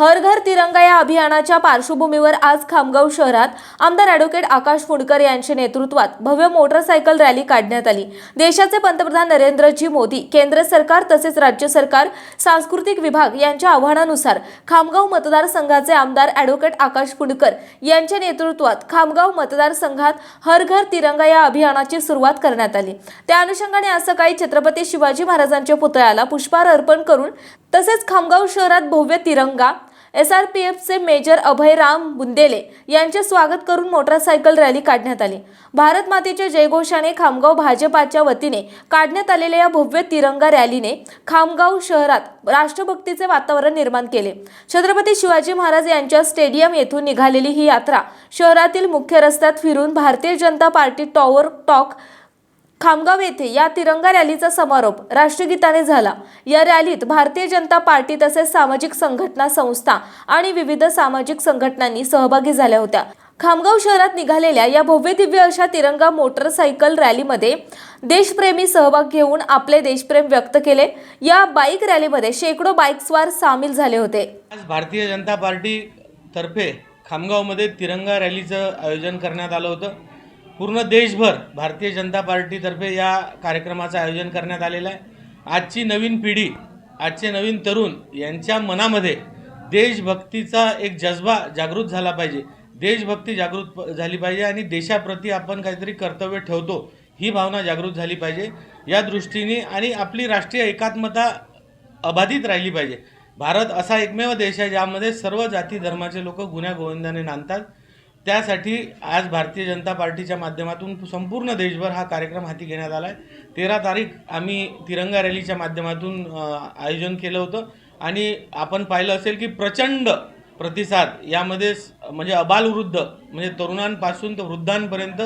तिरंगा या अभियानाच्या पार्श्वभूमीवर आज खामगाव शहरात आमदार ॲडव्होकेट आकाश फुंडकर यांच्या नेतृत्वात भव्य मोटरसायकल रॅली काढण्यात आली. देशाचे पंतप्रधान नरेंद्रजी मोदी केंद्र सरकार तसेच राज्य सरकार सांस्कृतिक विभाग यांच्या आव्हानानुसार खामगाव मतदारसंघाचे आमदार ॲडव्होकेट आकाश फुंडकर यांच्या नेतृत्वात खामगाव मतदारसंघात हर घर तिरंगा या अभियानाची सुरुवात करण्यात आली. त्या अनुषंगाने आज सकाळी छत्रपती शिवाजी महाराजांच्या पुतळ्याला पुष्पहार अर्पण करून तसेच खामगाव शहरात भव्य तिरंगा एस आर पी एफचे मेजर अभयराम बुंदेले यांचे स्वागत करून मोटरसायकल रॅली काढण्यात आली. भारत मातेच्या जयघोषाने खामगाव भाजपाच्या वतीने काढण्यात आलेल्या या भव्य तिरंगा रॅलीने खामगाव शहरात राष्ट्रभक्तीचे वातावरण निर्माण केले. छत्रपती शिवाजी महाराज यांच्या स्टेडियम येथून निघालेली ही यात्रा शहरातील मुख्य रस्त्यात फिरून भारतीय जनता पार्टी टॉवर टॉक खामगाव येथे या तिरंगा रॅलीचा समारोप राष्ट्रगीताने झाला. या रॅलीत भारतीय जनता पार्टी तसेच सामाजिक संघटना संस्था आणि विविध सामाजिक संघटनांनी सहभागी झाल्या होत्या. खामगाव शहरात निघालेल्या या भव्य दिव्य अशा तिरंगा मोटरसायकल रॅलीमध्ये देशप्रेमी सहभाग घेऊन आपले देशप्रेम व्यक्त केले. या बाईक रॅलीमध्ये शेकडो बाईकस्वार सामील झाले होते. आज भारतीय जनता पार्टी तर्फे खामगावमध्ये तिरंगा रॅलीचं आयोजन करण्यात आलं होतं. पूर्ण देशभर भारतीय जनता पार्टीतर्फे या कार्यक्रमाचं आयोजन करण्यात आलेलं आहे. आजची नवीन पिढी आजचे नवीन तरुण यांच्या मनामध्ये देशभक्तीचा एक जज्बा जागृत झाला पाहिजे. देशभक्ती जागृत प- झाली पाहिजे आणि देशाप्रती आपण काहीतरी कर्तव्य ठेवतो ही भावना जागृत झाली पाहिजे. या दृष्टीने आणि आपली राष्ट्रीय एकात्मता अबाधित राहिली पाहिजे. भारत असा एकमेव देश आहे ज्यामध्ये सर्व जाती धर्माचे लोक गुन्ह्या गोविंदाने नांदतात. त्यासाठी आज भारतीय जनता पार्टीच्या माध्यमातून संपूर्ण देशभर हा कार्यक्रम हाती घेण्यात आला आहे तेरा तारीख आम्ही तिरंगा रॅलीच्या माध्यमातून आयोजन केलं होतं. आणि आपण पाहिलं असेल की प्रचंड प्रतिसाद यामध्ये म्हणजे अबालवृद्ध म्हणजे तरुणांपासून तर वृद्धांपर्यंत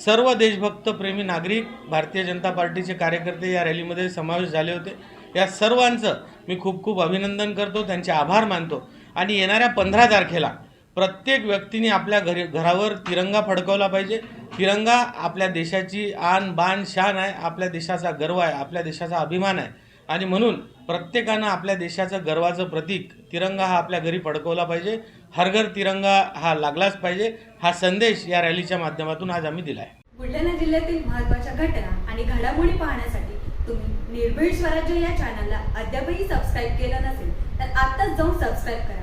सर्व देशभक्त प्रेमी नागरिक भारतीय जनता पार्टीचे कार्यकर्ते या रॅलीमध्ये समावेश झाले होते. या सर्वांचं मी खूप खूप अभिनंदन करतो त्यांचे आभार मानतो. आणि येणाऱ्या पंधरा तारखेला प्रत्येक व्यक्तीने आपल्या घरी घरावर तिरंगा फडकवला पाहिजे. तिरंगा आपल्या देशाची आन बान शान आहे आपल्या देशाचा गर्व आहे आपल्या देशाचा अभिमान आहे. आणि म्हणून प्रत्येकानं आपल्या देशाचं गर्वाचं प्रतीक तिरंगा हा आपल्या घरी फडकवला पाहिजे. हरघर तिरंगा हा लागलाच पाहिजे. हा संदेश या रॅलीच्या माध्यमातून आज आम्ही दिला आहे बुलढाणा जिल्ह्यातील महत्त्वाच्या घटना आणि घडामोडी पाहण्यासाठी तुम्ही निर्भीड स्वराज्य या चॅनलला अद्यापही सबस्क्राईब केलं नसेल तर आत्ताच जाऊन सबस्क्राईब करा.